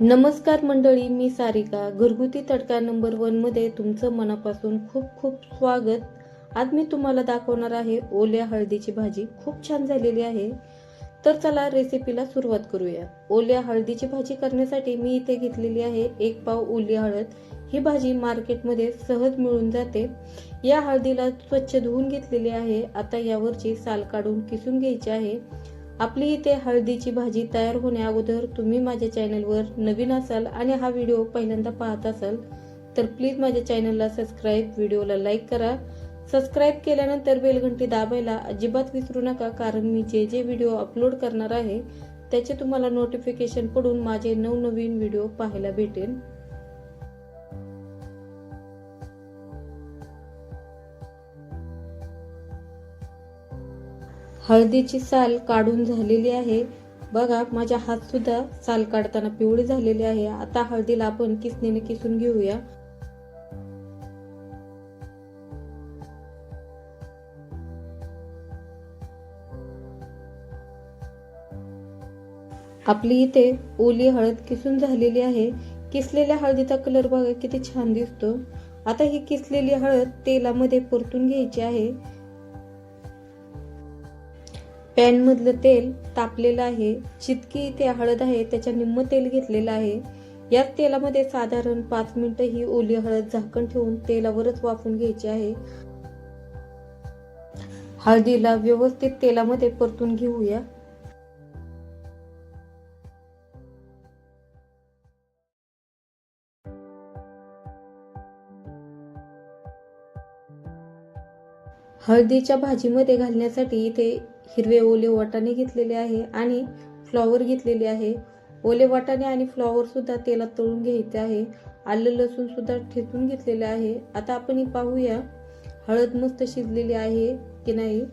नमस्कार मंडळी मी सारिका. घरगुती तडका नंबर वनमध्ये तुमचं मनापासून खूप खूप स्वागत. आज मी तुम्हाला दाखवणार आहे ओल्या हळदीची भाजी. खूप छान झालेली आहे. तर चला रेसिपीला सुरुवात करूया. ओल्या हळदीची भाजी करण्यासाठी मी इथे घेतलेली आहे एक पाव ओली हळद. ही भाजी मार्केटमध्ये सहज मिळून जाते. या हळदीला स्वच्छ धुवून घेतलेली आहे. आता यावरची साल काढून किसून घ्यायची आहे. आपली इथे हळदीची भाजी तयार होण्या अगोदर तुम्ही माझ्या चॅनलवर नवीन असाल आणि हा व्हिडिओ पहिल्यांदा पाहत असाल तर प्लीज माझ्या चॅनलला सबस्क्राईब व्हिडिओला लाईक करा. सबस्क्राईब केल्यानंतर बेलघंटी दाबायला अजिबात विसरू नका कारण मी जे जे व्हिडिओ अपलोड करणार आहे त्याचे तुम्हाला नोटिफिकेशन पडून माझे नवनवीन व्हिडिओ पाहायला भेटेल हळदीची साल काढून झालेली आहे. बघा माझ्या हात सुद्धा साल काढताना पिवळी झालेली आहे. आता हळदीला आपण किसणीने किसून घेऊया. आपली इथे ओली हळद किसून झालेली आहे. किसलेल्या हळदीचा कलर बघा किती छान दिसतो. आता ही किसलेली हळद तेलामध्ये परतून घ्यायची आहे. पॅनमधलं तेल तापलेलं आहे. जितकी इथे हळद आहे त्याच्या निम्म तेल घेतलेलं आहे. याच तेलामध्ये साधारण पाच मिनिटं ही ओली हळद झाकण ठेवून तेलावरच वाफून घ्यायची आहे. हळदीला व्यवस्थित तेलामध्ये परतून घेऊया. हळदीच्या भाजीमध्ये घालण्यासाठी इथे हिरवे ओले वाटाणे घेतलेले आहे आणि फ्लॉवर घेतलेले आहे. ओले वाटाणे आणि फ्लॉवरसुद्धा तेलात तळून घ्यायचे आहे. आलं लसूणसुद्धा ठेचून घेतलेले आहे. आता आपण ही पाहूया. हळद मस्त शिजलेली आहे की नाही?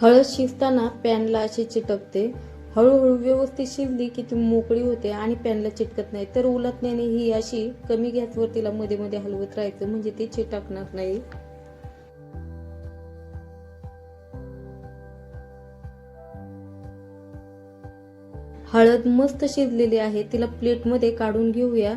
हळद शिजताना पॅनला अशी चिटकते. हळूहळू व्यवस्थित शिजली की ती मोकळी होते आणि पॅनला चिटकत नाही. तर उलटण्याने ही अशी कमी गॅसवर तिला मध्ये मध्ये हलवत राहायचं. म्हणजे ती चिटकणार नाही. हळद मस्त शिजलेली आहे तिला प्लेटमध्ये काढून घेऊया.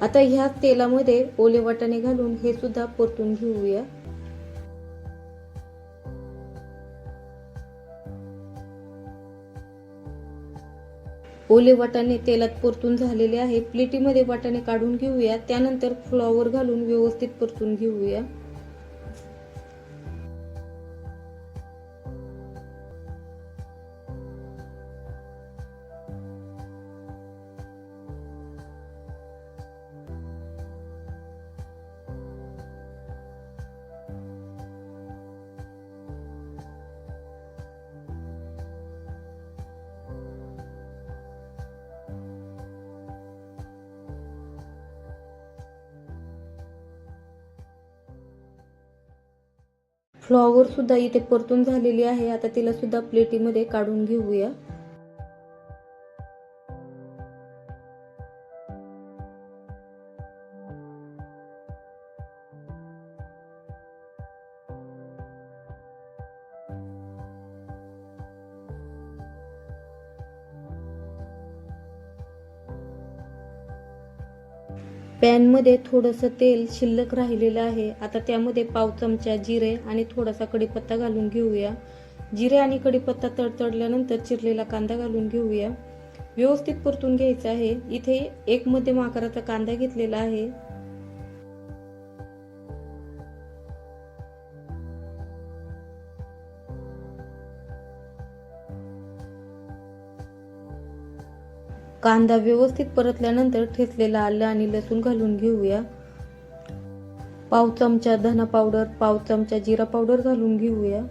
आता ह्या तेलामध्ये ओले वाटाणे घालून हे सुद्धा परतून घेऊया. ओले वाटाणे तेलात परतून झालेले आहे. प्लेटीमध्ये वाटाणे काढून घेऊया. त्यानंतर फ्लॉवर घालून व्यवस्थित परतून घेऊया. फ्लॉवर सुद्धा इथे परतून झालेली आहे. आता तिला सुद्धा प्लेटीमध्ये काढून घेऊया. पॅनमध्ये थोडंसं तेल शिल्लक राहिलेलं आहे. आता त्यामध्ये पाव चमचा जिरे आणि थोडासा कढीपत्ता घालून घेऊया. जिरे आणि कढीपत्ता तडतडल्यानंतर चिरलेला कांदा घालून घेऊया. व्यवस्थित परतून घ्यायचा आहे. इथे एक मध्यम आकाराचा कांदा घेतलेला आहे. कांदा व्यवस्थित परतल्यानंतर ठेचलेला आलं आणि लसूण घालून घेऊया. पाव चमचा धना पावडर पाव चमचा जिरा पावडर घालून घेऊया.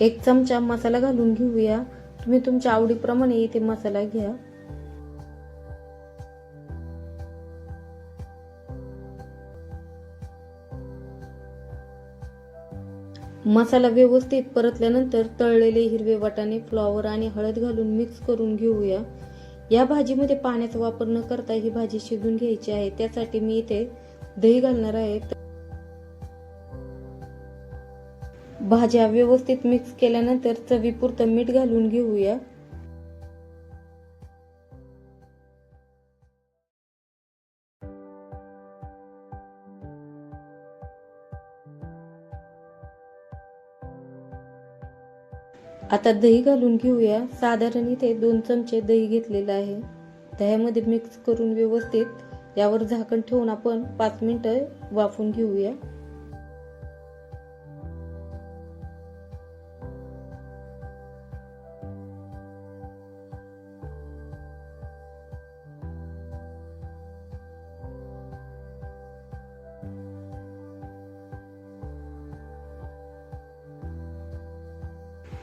एक चमचा मसाला घालून घेऊया. तुम्ही तुमच्या आवडीप्रमाणे इथे मसाला घ्या. मसाला व्यवस्थित परतल्यानंतर तळलेले हिरवे वाटाणे फ्लॉवर आणि हळद घालून मिक्स करून घेऊया. या भाजीमध्ये पाण्याचा वापर न करता ही भाजी शिजून घ्यायची आहे. त्यासाठी मी इथे दही घालणार आहे. भाज्या व्यवस्थित मिक्स केल्यानंतर चवीपुरतं मीठ घालून घेऊया. आता दही घालून घेऊया. साधारण इथे दोन चमचे दही घेतलेलं आहे. दह्यामध्ये मिक्स करून व्यवस्थित यावर झाकण ठेवून आपण पाच मिनटं वाफून घेऊया.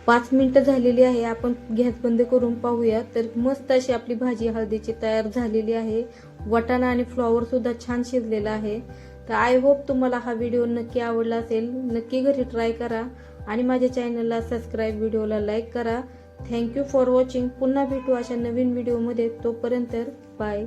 पाच मिनिटं झालेली आहे. आपण गॅस बंद करून पाहूया. तर मस्त अशी आपली भाजी हळदीची तयार झालेली आहे. वटाणा आणि फ्लॉवर सुद्धा छान शिजलेला आहे. तर आय होप तुम्हाला हा व्हिडिओ नक्की आवडला असेल. नक्की घरी ट्राय करा. आणि माझ्या चॅनलला सबस्क्राईब व्हिडिओला लाईक करा. थँक्यू फॉर वॉचिंग पुन्हा भेटू अशा नवीन व्हिडिओमध्ये तोपर्यंत बाय